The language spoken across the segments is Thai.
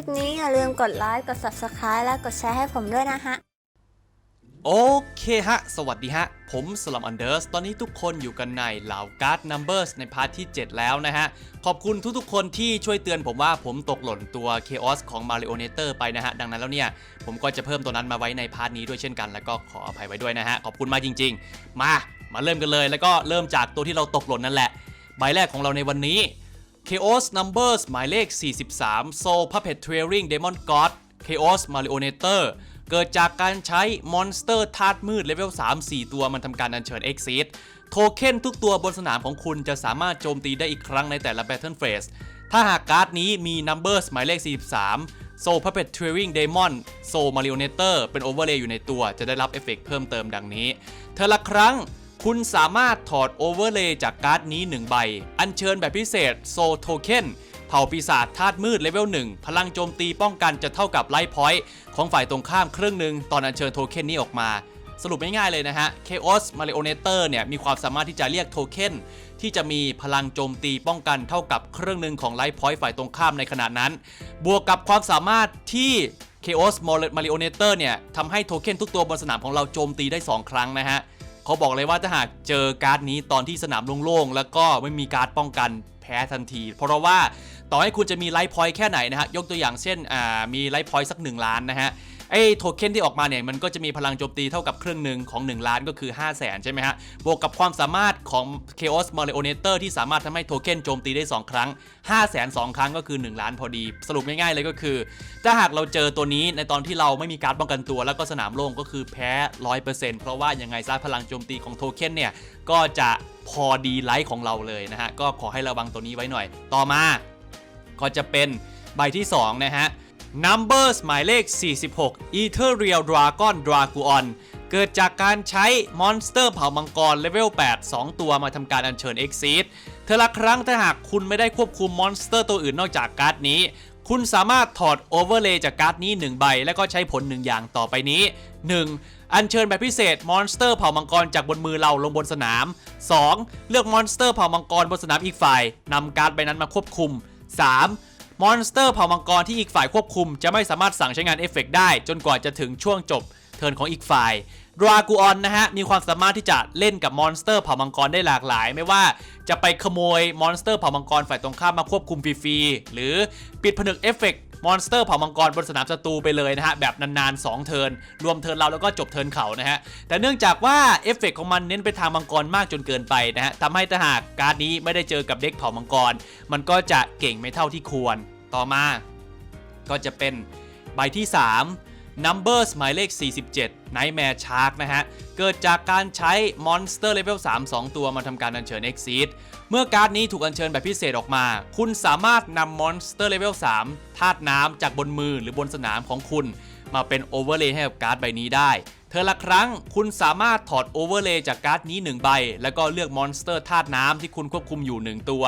คลิปนี้อย่าลืมกดไลค์ กด subscribe และกดแชร์ให้ผมด้วยนะฮะ โอเคฮะ สวัสดีฮะ ผมสลัมอันเดอร์ส ตอนนี้ทุกคนอยู่กันในเหล่าการ์ดนัมเบอร์สในพาร์ทที่ 7 แล้วนะฮะ ขอบคุณทุกๆคนที่ช่วยเตือนผมว่าผมตกหล่นตัว Chaos ของ Marionator ไปนะฮะ ดังนั้นแล้วเนี่ย ผมก็จะเพิ่มตัวนั้นมาไว้ในพาร์ทนี้ด้วยเช่นกัน แล้วก็ขออภัยไว้ด้วยนะฮะ ขอบคุณมากจริง ๆ มา มาเริ่มกันเลย แล้วก็เริ่มจากตัวที่เราตกหล่นนั่นแหละ ใบแรกของเราในวันนี้ Chaos Numbers หมายเลข 43 Soul Puppeteering Demon God Chaos Marionator เกิดจากการใช้มอนสเตอร์ธาตุมืดเลเวล 3-4 ตัวมันทำการอัญเชิญ Exit โทเค็นทุกตัวบนสนามของคุณจะสามารถโจมตีได้อีกครั้งในแต่ละ Battle Phase ถ้าหากการ์ดนี้มี Numbers หมายเลข 43 Soul Puppeteering Demon Soul Marionator เป็นโอเวอร์เลย์อยู่ในตัวจะได้รับเอฟเฟกต์เพิ่มเติมดังนี้ เธอละครั้ง คุณสามารถถอดโอเวอร์เลย์จากการ์ดนี้ 1 ใบ อัญเชิญแบบพิเศษโซโทเค็นเผ่าปีศาจธาตุมืดเลเวล1พลังโจมตีป้องกันจะเท่ากับไลท์พอยต์ของฝ่ายตรงข้ามครึ่งหนึ่งตอนอัญเชิญโทเค็นนี้ออกมา สรุปง่ายๆเลยนะฮะ Chaos Marionator เนี่ยมีความสามารถที่จะเรียกโทเค็นที่จะมีพลังโจมตีป้องกันเท่ากับครึ่งหนึ่งของไลท์พอยต์ฝ่ายตรงข้ามในขณะนั้น บวกกับความสามารถที่ Chaos Marionator เนี่ยทำให้โทเค็นทุกตัวบนสนามของเราโจมตีได้ 2 ครั้งนะฮะ เขาบอกเลยว่าถ้าหากเจอการ์ดนี้ตอนที่สนามโล่งๆแล้วก็ไม่มีการ์ดป้องกันแพ้ทันที เพราะว่าต่อให้คุณจะมีไลฟ์พอยต์แค่ไหนนะฮะยกตัวอย่างเช่นมีไลฟ์พอยต์สัก 1 ล้านนะฮะ ไอ้โทเค็นที่ออกมาเนี่ยมันก็จะมีพลังโจมตีเท่ากับครึ่งหนึ่งของ 1 ล้านก็คือ 5 0 0แสนใช่ไหมฮะ บวกกับความสามารถของ Chaos Marionator ที่สามารถทำให้โทเค็นโจมตีได้ 2 ครั้ง 5 0 0แสน2ครั้งก็คือ 1 ล้านพอดี สรุปง่ายๆเลยก็คือ ถ้าหากเราเจอตัวนี้ในตอนที่เราไม่มีการดป้องกันตัว แล้วก็สนามโล่งก็คือแพ้ 100%เพราะว่ายังไงซะพลังโจมตีของโทเค็นเนี่ยก็จะพอดีไลท์ของเราเลยนะฮะก็ขอให้ระวังตัวนี้ไว้หน่อย ต่อมาก็จะเป็นใบที่2นะฮะ Numbers หมายเลข 46 Ethereal Dragon Draguon เกิดจากการใช้มอนสเตอร์เผ่ามังกรเลเวล 8 2 ตัวมาทำการอัญเชิญ Exit เธอละครั้งถ้าหากคุณไม่ได้ควบคุมมอนสเตอร์ตัวอื่นนอกจากการ์ดนี้ คุณสามารถถอดโอเวอร์เลย์จากการ์ดนี้ 1 ใบ แล้วก็ใช้ผล 1 อย่างต่อไปนี้ 1. อัญเชิญแบบพิเศษมอนสเตอร์เผ่ามังกรจากบนมือเราลงบนสนาม 2. เลือกมอนสเตอร์เผ่ามังกรบนสนามอีกฝ่ายนำการ์ดใบนั้นมาควบคุม 3. มอนสเตอร์เผ่ามังกรที่อีกฝ่ายควบคุม จะไม่สามารถสั่งใช้งานเอฟเฟกต์ได้ จนกว่าจะถึงช่วงจบเทิร์นของอีกฝ่ายดรากูออนนะฮะ มีความสามารถที่จะเล่นกับมอนสเตอร์เผ่ามังกรได้หลากหลาย ไม่ว่าจะไปขโมยมอนสเตอร์เผ่ามังกรฝ่ายตรงข้ามมาควบคุมฟรีๆหรือปิดผนึกเอฟเฟกต์ มอนสเตอร์เผ่ามังกรบนสนามศัตรูไปเลยนะฮะแบบนานๆ2เทิร์นรวมเทิร์นเราแล้วก็จบเทิร์นเขานะฮะแต่เนื่องจากว่าเอฟเฟกต์ของมันเน้นไปทางมังกรมากจนเกินไปนะฮะทำให้ถ้าหากการ์ดนี้ไม่ได้เจอกับเด็กเผ่ามังกร มันก็จะเก่งไม่เท่าที่ควร ต่อมาก็จะเป็นใบที่ 3 Numbers หมายเลข 47 Nightmare Shark นะฮะ เกิดจากการใช้ Monster Level 3 2 ตัวมาทำการอัญเชิญ Exit เมื่อการ์ดนี้ถูกอัญเชิญแบบพิเศษออกมา คุณสามารถนำ Monster Level 3ธาตุน้ำจากบนมือหรือบนสนามของคุณ มาเป็นโอเวอร์เลย์ให้กับการ์ดใบนี้ได้ เธอละครั้งคุณสามารถถอดโอเวอร์เลย์จากการ์ดนี้ 1 ใบ แล้วก็เลือกมอนสเตอร์ธาตุน้ำที่คุณควบคุมอยู่ 1 ตัว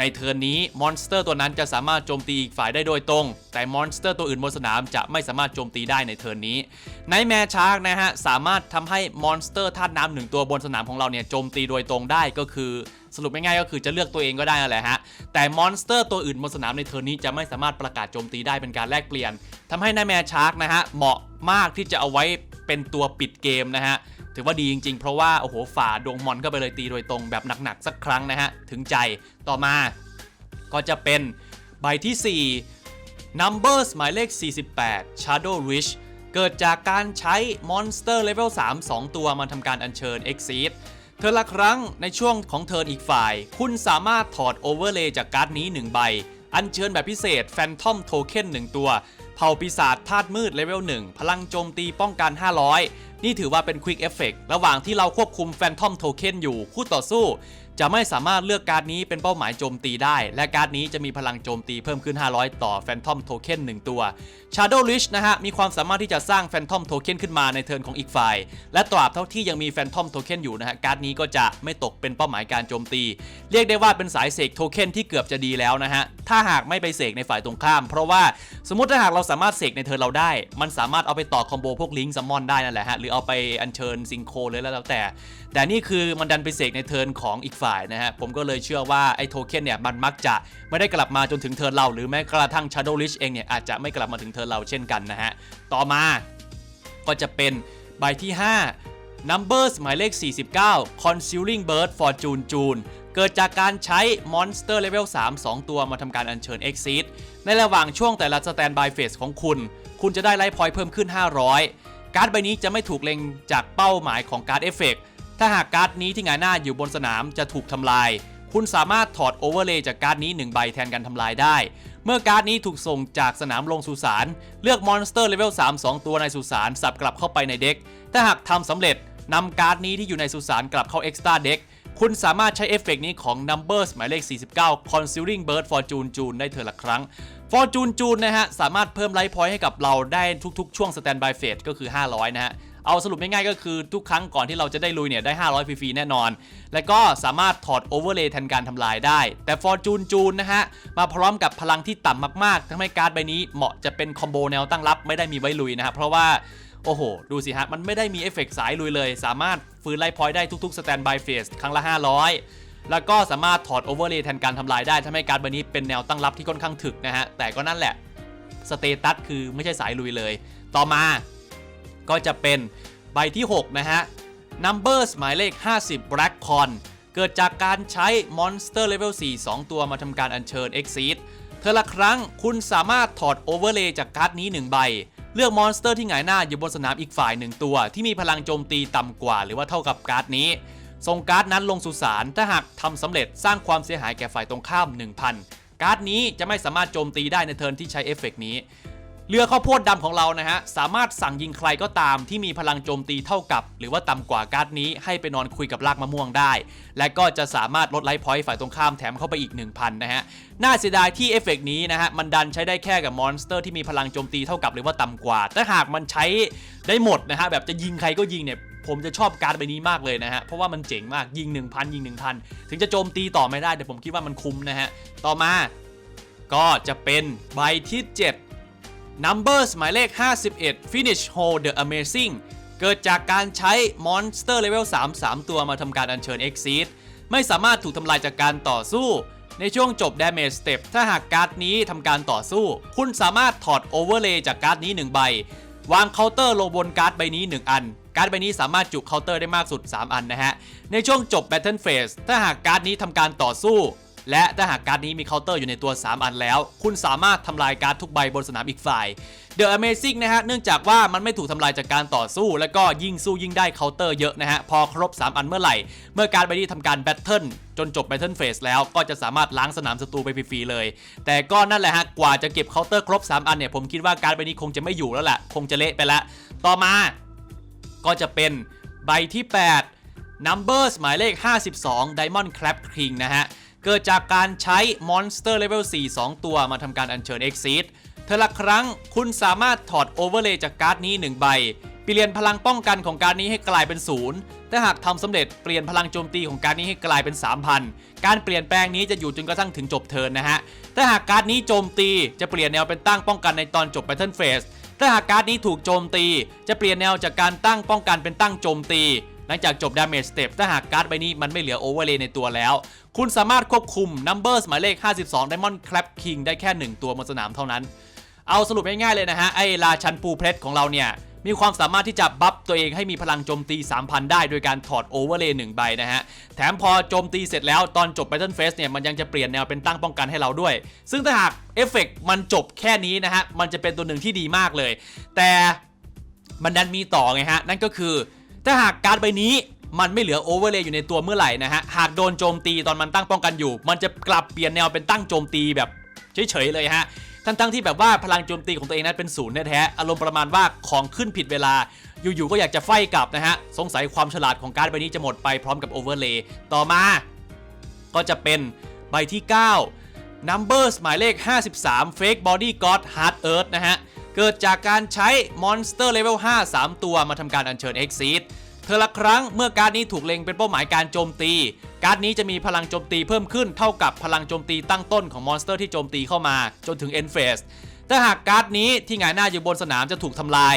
ในเทิร์นนี้มอนสเตอร์ตัวนั้นจะสามารถโจมตีอีกฝ่ายได้โดยตรง แต่มอนสเตอร์ตัวอื่นบนสนามจะไม่สามารถโจมตีได้ในเทิร์นนี้ในแมชาร์กนะฮะสามารถทำให้มอนสเตอร์ธาตุน้ำหนึ่งตัวบนสนามของเราเนี่ยโจมตีโดยตรงได้ก็คือสรุปง่ายๆก็คือจะเลือกตัวเองก็ได้นั่นแหละฮะ แต่มอนสเตอร์ตัวอื่นบนสนามในเทิร์นนี้จะไม่สามารถประกาศโจมตีได้เป็นการแลกเปลี่ยนทำให้นายแมชาร์กนะฮะ เหมาะมากที่จะเอาไว้ เป็นตัวปิดเกมนะฮะ ถือว่าดีจริงๆ เพราะว่า โอ้โห ฝ่าดวงมอนเข้าไปเลยตีโดยตรงแบบหนักๆ สักครั้งนะฮะ ถึงใจต่อมาก็จะเป็นใบที่ 4 Numbers หมายเลข 48 Shadow Reach เกิดจากการใช้ Monster Level 3 2 ตัวมาทำการอัญเชิญ Exit เธอละครั้งในช่วงของเทิร์นอีกฝ่าย คุณสามารถถอดโอเวอร์เลย์จากการ์ดนี้ 1 ใบ อัญเชิญแบบพิเศษ Phantom Token 1ตัว เผ่าปีศาจธาตุมืดเลเวล1 พลังโจมตีป้องกัน 500 นี่ถือว่าเป็นควิกเอฟเฟกระหว่างที่เราควบคุมแฟนทอมโทเค็นอยู่คู่ต่อสู้ จะไม่สามารถเลือกการ์ดนี้เป็นเป้าหมายโจมตีได้ และการ์ดนี้จะมีพลังโจมตีเพิ่มขึ้น 500 ต่อ Phantom Token 1 ตัว Shadow Reach นะฮะ มีความสามารถที่จะสร้าง Phantom Token ขึ้นมาในเทิร์นของอีกฝ่าย และตราบเท่าที่ยังมี Phantom Token อยู่นะฮะ การ์ดนี้ก็จะไม่ตกเป็นเป้าหมายการโจมตี เรียกได้ว่าเป็นสายเสกโทเค็นที่เกือบจะดีแล้วนะฮะ ถ้าหากไม่ไปเสกในฝ่ายตรงข้าม เพราะว่าสมมติถ้าหากเราสามารถเสกในเทิร์นเราได้ มันสามารถเอาไปต่อคอมโบพวกลิงก์ซัมมอนได้นั่นแหละฮะ หรือเอาไปอัญเชิญซิงโคเลยแล้วแต่แต่นี่คือมันดันไปเสกในเทิร์นของอีกฝ่ายนะฮะผมก็เลยเชื่อว่าไอ้โทเค็นเนี่ยมันมักจะไม่ได้กลับมาจนถึงเทิร์นเราหรือแม้กระทั่ง Shadow Lich เองเนี่ยอาจจะไม่กลับมาถึงเทิร์นเราเช่นกันนะฮะต่อมาก็จะเป็นใบที่ 5 Numbers หมายเลข 49 Concealing Bird Fortune June เกิดจากการใช้ Monster Level 3 2 ตัวมาทำการอัญเชิญ Exit ในระหว่างช่วงแต่ละ Standby Phase ของคุณ คุณจะได้ไลฟ์พอยต์เพิ่มขึ้น 500 การ์ดใบนี้จะไม่ถูกเล็งจากเป้าหมายของการ์ดเอฟเฟก ถ้าหากการ์ดนี้ที่หงายหน้าอยู่บนสนามจะถูกทำลาย คุณสามารถถอดโอเวอร์เลย์จากการ์ดนี้1ใบแทนการทำลายได้ เมื่อการ์ดนี้ถูกส่งจากสนามลงสุสานเลือกมอนสเตอร์เลเวล3 2 ตัวในสุสานสับกลับเข้าไปในเด็ก ถ้าหากทำสำเร็จนำการ์ดนี้ที่อยู่ในสุสานกลับเข้า Extra Deck คุณสามารถใช้เอฟเฟกต์นี้ของ Numbers หมายเลข 49 Concealing Bird Fortune June ได้เธอละครั้ง Fortune June นะฮะ สามารถเพิ่มไลฟ์พอยต์ให้กับเราได้ทุกๆ ช่วง Standby Phase ก็คือ 500 นะฮะ เอาสรุปง่ายๆก็คือทุกครั้งก่อนที่เราจะได้ลุยเนี่ยได้ 500 ฟรีๆ แน่นอน และก็สามารถถอดโอเวอร์เลย์แทนการทำลายได้ แต่ Fortune June นะฮะ มาพร้อมกับพลังที่ต่ำมากๆทำให้การ์ดใบนี้เหมาะจะเป็นคอมโบแนวตั้งรับไม่ได้มีไว้ลุยนะฮะเพราะว่าโอ้โห ดูสิฮะ มันไม่ได้มีเอฟเฟกต์สายลุยเลย สามารถฟื้นไลฟ์พอยต์ได้ทุกๆสแตนบายเฟสครั้งละ 500 แล้วก็สามารถถอดโอเวอร์เลย์แทนการทำลายได้ทำให้การ์ดใบนี้เป็นแนวตั้งรับที่ค่อนข้างถึกนะฮะแต่ก็นั่นแหละสเตตัสคือไม่ใช่สายลุยเลย ต่อมา ก็จะเป็นใบที่ 6 นะฮะ Numbers หมายเลข 50 Black Con เกิดจากการใช้ Monster Level 4 2 ตัวมาทำการอัญเชิญ Exit เธอละครั้งคุณสามารถถอดโอเวอร์เลย์จากการ์ดนี้ 1 ใบ เลือกมอนสเตอร์ที่หงายหน้าอยู่บนสนามอีกฝ่าย1ตัว ที่มีพลังโจมตีต่ำกว่า หรือว่าเท่ากับการ์ดนี้ส่งการ์ดนั้นลงสุสานถ้าหากทำสำเร็จสร้างความเสียหายแก่ฝ่ายตรงข้าม 1,000 การ์ดนี้จะไม่สามารถโจมตีได้ในเทิร์นที่ใช้เอฟเฟกต์นี้ เรือข้าวโพดดำของเรานะฮะ สามารถสั่งยิงใครก็ตามที่มีพลังโจมตีเท่ากับ หรือว่าต่ำกว่าการ์ดนี้ให้ไปนอนคุยกับรากมะม่วงได้ และก็จะสามารถลดไลฟ์พอยต์ฝ่ายตรงข้ามแถมเข้าไปอีก 1000 นะฮะ น่าเสียดายที่เอฟเฟกต์นี้นะฮะ มันดันใช้ได้แค่กับมอนสเตอร์ที่มีพลังโจมตีเท่ากับหรือว่าต่ำกว่า แต่หากมันใช้ได้หมดนะฮะแบบจะยิงใครก็ยิงเนี่ยผมจะชอบการ์ดใบนี้มากเลยนะฮะ เพราะว่ามันเจ๋งมากยิง 1000 ยิง 1000 ถึงจะโจมตีต่อไม่ได้แต่ผมคิดว่ามันคุ้มนะฮะต่อมาก็จะเป็นใบที่ 7 Numbers หมายเลข 51 Finish Hole the Amazing เกิดจากการใช้ Monster Level 3 3 ตัวมาทำการอัญเชิญ Exit ไม่สามารถถูกทำลายจากการต่อสู้ ในช่วงจบ Damage Step ถ้าหากการ์ดนี้ทำการต่อสู้ คุณสามารถถอด Overlay จากการ์ดนี้ 1 ใบ วางเคาน์เตอร์ลงบนการ์ดใบนี้ 1 อัน การ์ดใบนี้สามารถจุเคาน์เตอร์ได้มากสุด 3 อันนะฮะ ในช่วงจบ Battle Phase ถ้าหากการ์ดนี้ทำการต่อสู้ และถ้าหากการ์ดนี้มีเคาน์เตอร์อยู่ในตัว 3 อันแล้ว คุณสามารถทำลายการ์ดทุกใบบนสนามอีกฝ่าย The Amazing นะฮะ เนื่องจากว่ามันไม่ถูกทำลายจากการต่อสู้ แล้วก็ยิ่งสู้ยิ่งได้เคาน์เตอร์เยอะนะฮะ พอครบ 3 อันเมื่อไหร่ เมื่อการ์ดใบนี้ทำการแบทเทิลจนจบ Battle Phase แล้วก็จะสามารถล้างสนามศัตรูไปฟรีๆเลย แต่ก็นั่นแหละฮะกว่าจะเก็บเคาน์เตอร์ครบ 3 อันเนี่ยผมคิดว่าการ์ดใบนี้คงจะไม่อยู่แล้วแหละคงจะเละไปละต่อมาก็จะเป็นใบที่ 8 Numbers หมายเลข 52 Diamond Crab King นะฮะ เกิดจากการใช้ Monster Level 4 2 ตัวมาทำการอัญเชิญ Exit เธอละครั้งคุณสามารถถอด Overlay จากการ์ดนี้ 1 ใบ เปลี่ยนพลังป้องกันของการ์ดนี้ให้กลายเป็นศูนย์ถ้าหากทำสำเร็จเปลี่ยนพลังโจมตีของการ์ดนี้ให้กลายเป็น 3,000 การเปลี่ยนแปลงนี้จะอยู่จนกระทั่งถึงจบเทิร์นนะฮะถ้าหากการ์ดนี้โจมตีจะเปลี่ยนแนวเป็นตั้งป้องกันในตอนจบ Battle Phase ถ้าหากการ์ดนี้ถูกโจมตี จะเปลี่ยนแนวจากการตั้งป้องกันเป็นตั้งโจมตี หลังจากจบ Damage Step ถ้าหากการ์ดใบนี้มันไม่เหลือ Overlay ในตัวแล้ว คุณสามารถควบคุม Numbers หมายเลข 52 Diamond Crab King ได้แค่ 1 ตัวบนสนามเท่านั้น เอาสรุปง่ายๆเลยนะฮะ ไอ้ราชันปูเพลทของเราเนี่ยมีความสามารถที่จะบัฟตัวเองให้มีพลังโจมตี 3,000 ได้โดยการถอด Overlay 1ใบนะฮะ แถมพอโจมตีเสร็จแล้วตอนจบ Battle Phase เนี่ย มันยังจะเปลี่ยนแนวเป็นตั้งป้องกันให้เราด้วย ซึ่งถ้าหากเอฟเฟกต์มันจบแค่นี้นะฮะ มันจะเป็นตัวหนึ่งที่ดีมากเลย แต่มันดันมีต่อไงฮะ นั่นก็คือ ถ้าหากการ์ดใบนี้มันไม่เหลือโอเวอร์เลย์อยู่ในตัวเมื่อไหร่นะฮะ หากโดนโจมตีตอนมันตั้งป้องกันอยู่ มันจะกลับเปลี่ยนแนวเป็นตั้งโจมตีแบบเฉยๆเลยฮะ ทั้งๆที่แบบว่าพลังโจมตีของตัวเองนั้นเป็นศูนย์แท้ๆ อารมณ์ประมาณว่าของขึ้นผิดเวลา อยู่ๆ ก็อยากจะไฟกลับนะฮะ สงสัยความฉลาดของการ์ดใบนี้จะหมดไปพร้อมกับโอเวอร์เลย์ ต่อมา ก็จะเป็นใบที่ 9 Numbers หมายเลข 53 Fake Body God Hard Earth นะฮะ เกิดจากการใช้ Monster Level 5 3 ตัวมาทำการอัญเชิญ Exit เธอละครั้งเมื่อการ์ดนี้ถูกเล็งเป็นเป้าหมายการโจมตี การ์ดนี้จะมีพลังโจมตีเพิ่มขึ้นเท่ากับพลังโจมตีตั้งต้นของมอนสเตอร์ที่โจมตีเข้ามาจนถึง End Phase ถ้าหากการ์ดนี้ที่หงายหน้าอยู่บนสนามจะถูกทำลาย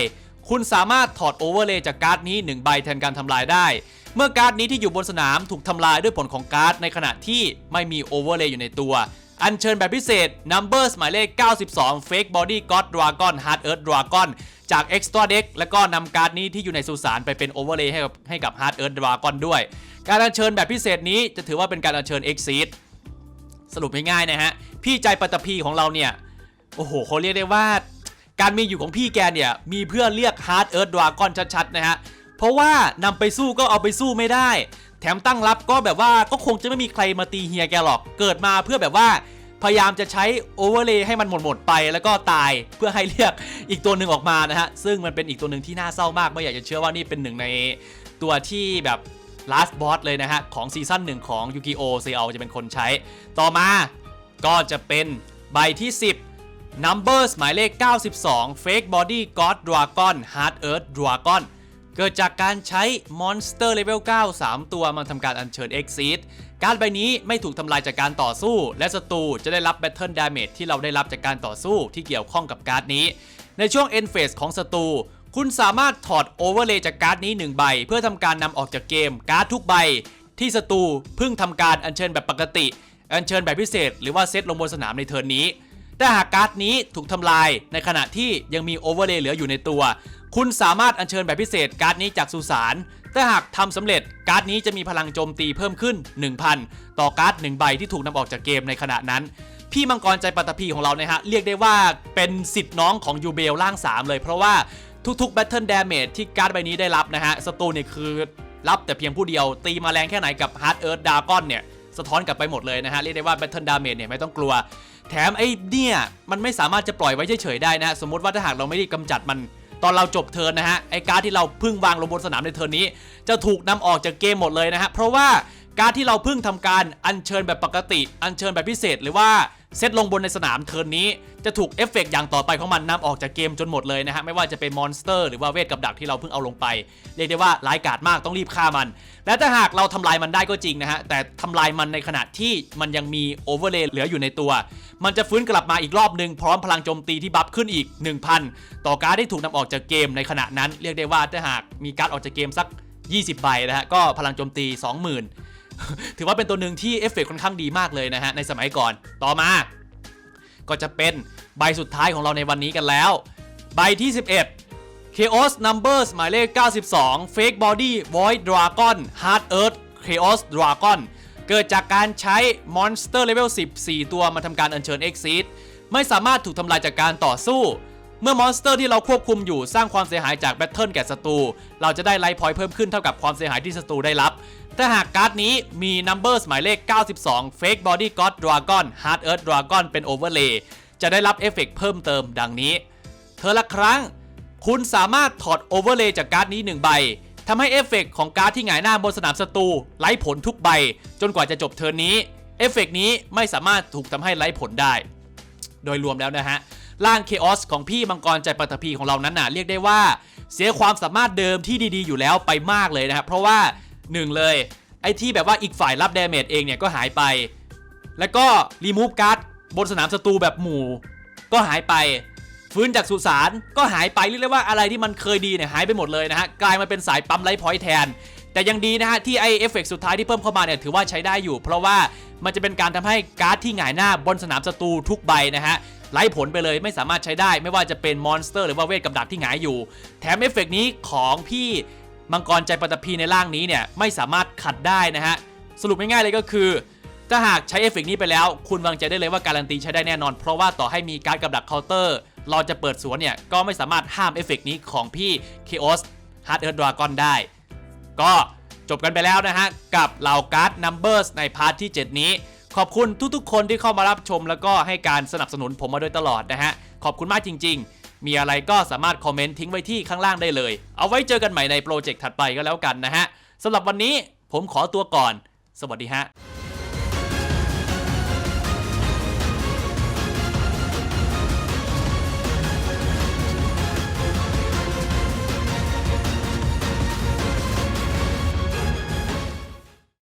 คุณสามารถถอดโอเวอร์เลย์จากการ์ดนี้1ใบแทนการทำลายได้ เมื่อการ์ดนี้ที่อยู่บนสนามถูกทำลายด้วยผลของการ์ดในขณะที่ไม่มีโอเวอร์เลย์อยู่ในตัว อัญเชิญแบบพิเศษ Numbers หมายเลข 92 Fake Body God Dragon Hard Earth Dragon จาก Extra Deck แล้วก็นำการ์ดนี้ที่อยู่ในสุสานไปเป็นโอเวอร์เลย์ให้กับให้กับ Hard Earth Dragon ด้วย การอัญเชิญแบบพิเศษนี้จะถือว่าเป็นการอัญเชิญ Exceed สรุปง่ายๆนะฮะ พี่ใจปัตตภีของเราเนี่ย โอ้โหเขาเรียกได้ว่าการมีอยู่ของพี่แกเนี่ย มีเพื่อเรียก Hard Earth Dragon ชัดๆนะฮะ เพราะว่านำไปสู้ก็เอาไปสู้ไม่ได้ แถมตั้งรับก็แบบว่าก็คงจะไม่มีใครมาตีเฮียแกหรอก เกิดมาเพื่อแบบว่า พยายามจะใช้โอเวอร์เลย์ให้มันหมดๆไป แล้วก็ตายเพื่อให้เรียกอีกตัวหนึ่งออกมานะฮะ ซึ่งมันเป็นอีกตัวหนึ่งที่น่าเศร้ามาก ไม่อยากจะเชื่อว่านี่เป็นหนึ่งในตัวที่แบบ last boss เลยนะฮะ ของซีซั่นหนึ่งของยูกิโอเซลจะเป็นคนใช้ ต่อมาก็จะเป็นใบที่ 10 Numbers หมายเลข 92 Fake Body God Dragon Hard Earth Dragon เกิดจากการใช้ Monster Level 9 3 ตัวมาทำการอัญเชิญ Exceed การดใบนี้ไม่ถูกทำลายจากการต่อสู้ และศัตรูจะได้รับ Battle Damage ที่เราได้รับจากการต่อสู้ที่เกี่ยวข้องกับการ์ดนี้ ในช่วง End Phase ของศัตรูคุณสามารถถอด Overlay จากการ์ดนี้ 1 ใบ เพื่อทำการนำออกจากเกมการ์ดทุกใบ ที่ศัตรูเพิ่งทำการอัญเชิญแบบปกติ อัญเชิญแบบพิเศษ หรือว่าเซตลงบนสนามในเทิร์นนี้ แต่หากการ์ดนี้ถูกทำลายในขณะที่ยังมีโอเวอร์เลย์เหลืออยู่ในตัว คุณสามารถอัญเชิญแบบพิเศษการ์ดนี้จากสุสานแต่หากทำสำเร็จการ์ดนี้จะมีพลังโจมตีเพิ่มขึ้น 1,000 ต่อการ์ด1ใบที่ถูกนำออกจากเกมในขณะนั้นพี่มังกรใจปัตตภีของเราเนี่ยฮะ เรียกได้ว่าเป็นสิทธิ์น้องของยูเบลร่าง 3 เลยเพราะว่าทุกๆ Battle Damage ที่การ์ดใบนี้ได้รับนะฮะศัตรูเนี่ยคือรับแต่เพียงผู้เดียวตีมาแรงแค่ไหนกับ Hard Earth Dragon เนี่ย สะท้อนกลับไปหมดเลยนะฮะ เรียกได้ว่า Battle Damage เนี่ยไม่ต้องกลัว แถมไอ้เนี่ย มันไม่สามารถจะปล่อยไว้เฉยๆได้นะะสมมติว่าถ้าหากเราไม่ได้กำจัดมัน ตอนเราจบเทิร์นนะฮะไอ้การ์ดที่เราเพิ่งวางลงบนสนามในเทิร์นนี้ จะถูกนำออกจากเกมหมดเลยนะฮะเพราะว่าการดที่เราเพิ่งทำการอัญเชิญแบบปกติ อัญเชิญแบบพิเศษหรือว่า เซตลงบนในสนามเทิร์นนี้จะถูกเอฟเฟกต์อย่างต่อไปของมันนำออกจากเกมจนหมดเลยนะฮะ ไม่ว่าจะเป็นมอนสเตอร์หรือว่าเวทกับดักที่เราเพิ่งเอาลงไป เรียกได้ว่าร้ายกาจมากต้องรีบฆ่ามัน และถ้าหากเราทำลายมันได้ก็จริงนะฮะ แต่ทำลายมันในขณะที่มันยังมีโอเวอร์เลย์เหลืออยู่ในตัว มันจะฟื้นกลับมาอีกรอบหนึ่งพร้อมพลังโจมตีที่บัฟขึ้นอีก 1,000 ต่อการดที่ถูกนำออกจากเกมในขณะนั้น เรียกได้ว่าถ้าหากมีการออกจากเกมสัก 20ใบนะฮะก็พลังโจมตี 20,000 ถือว่าเป็นตัวหนึ่งที่เอฟเฟกต์ค่อนข้างดีมากเลยนะฮะในสมัยก่อน ต่อมา ก็จะเป็นใบสุดท้ายของเราในวันนี้กันแล้ว ใบที่ 11 Chaos Numbers หมายเลข 92 Fake Body Void Dragon Hard Earth Chaos Dragon เกิดจากการใช้ Monster Level 10 4 ตัวมาทำการอัญเชิญ Exceed ไม่สามารถถูกทำลายจากการต่อสู้ เมื่อมอนสเตอร์ที่เราควบคุมอยู่สร้างความเสียหายจากแบทเทิลแก่ศัตรูเราจะได้ไลฟ์พอยต์เพิ่มขึ้นเท่ากับความเสียหายที่ศัตรูได้รับ ถ้าหากการ์ดนี้มี Numbers หมายเลข 92 Fake Body God Dragon Hard Earth Dragon เป็น Overlay จะได้รับเอฟเฟกต์เพิ่มเติมดังนี้ เธอละครั้ง คุณสามารถถอดโอเวอร์เลย์จากการ์ดนี้ 1 ใบทำให้เอฟเฟกต์ของการ์ดที่หงายหน้าบนสนามศัตรูไร้ผลทุกใบ จนกว่าจะจบเทิร์นนี้เอฟเฟกต์นี้ไม่สามารถถูกทำให้ไร้ผลได้ โดยรวมแล้วนะฮะ ร่างเคออสของพี่มังกรใจปัตภีของเรานั้นน่ะเรียกได้ว่า เสียความสามารถเดิมที่ดีๆอยู่แล้วไปมากเลยนะครับเพราะว่า 1 เลย ไอ้ที่แบบว่าอีกฝ่ายรับดาเมจเองเนี่ยก็หายไป แล้วก็รีมูฟการ์ดบนสนามศัตรูแบบหมู่ ก็หายไปฟื้นจากสุสานก็หายไปเรียกได้ว่าอะไรที่มันเคยดีเนี่ยหายไปหมดเลยนะฮะกลายมาเป็นสายปั๊มไลท์พอยต์แทน แต่ยังดีนะฮะที่ไอเอฟเฟกต์สุดท้ายที่เพิ่มเข้ามาเนี่ยถือว่าใช้ได้อยู่ เพราะว่ามันจะเป็นการทำให้การ์ดที่หงายหน้าบนสนามศัตรูทุกใบนะฮะไล่ผลไปเลยไม่สามารถใช้ได้ ไม่ว่าจะเป็นมอนสเตอร์หรือว่าเวทกับดักที่หงายอยู่ แถมเอฟเฟกต์นี้ของพี่มังกรใจปัตตภีในร่างนี้เนี่ยไม่สามารถขัดได้นะฮะสรุปง่ายๆเลยก็คือ ถ้าหากใช้เอฟเฟกต์นี้ไปแล้ว คุณวางใจได้เลยว่าการันตีใช้ได้แน่นอน เพราะว่าต่อให้มีการดกับดักเคาน์เตอร์ เราจะเปิดสวนเนี่ยก็ไม่สามารถห้ามเอฟเฟกต์นี้ของพี่ Chaos Hard Earth Dragon ได้ ก็จบกันไปแล้วนะฮะ กับเหล่าการ์ดนัมเบอร์สในพาร์ทที่ 7 นี้ ขอบคุณทุกๆ คนที่เข้ามารับชมแล้วก็ให้การสนับสนุนผมมาโดยตลอดนะฮะ ขอบคุณมากจริง ๆ มีอะไรก็สามารถคอมเมนต์ทิ้งไว้ที่ข้างล่างได้เลย เอาไว้เจอกันใหม่ในโปรเจกต์ถัดไปก็แล้วกันนะฮะสำหรับวันนี้ผมขอตัวก่อน สวัสดีฮะ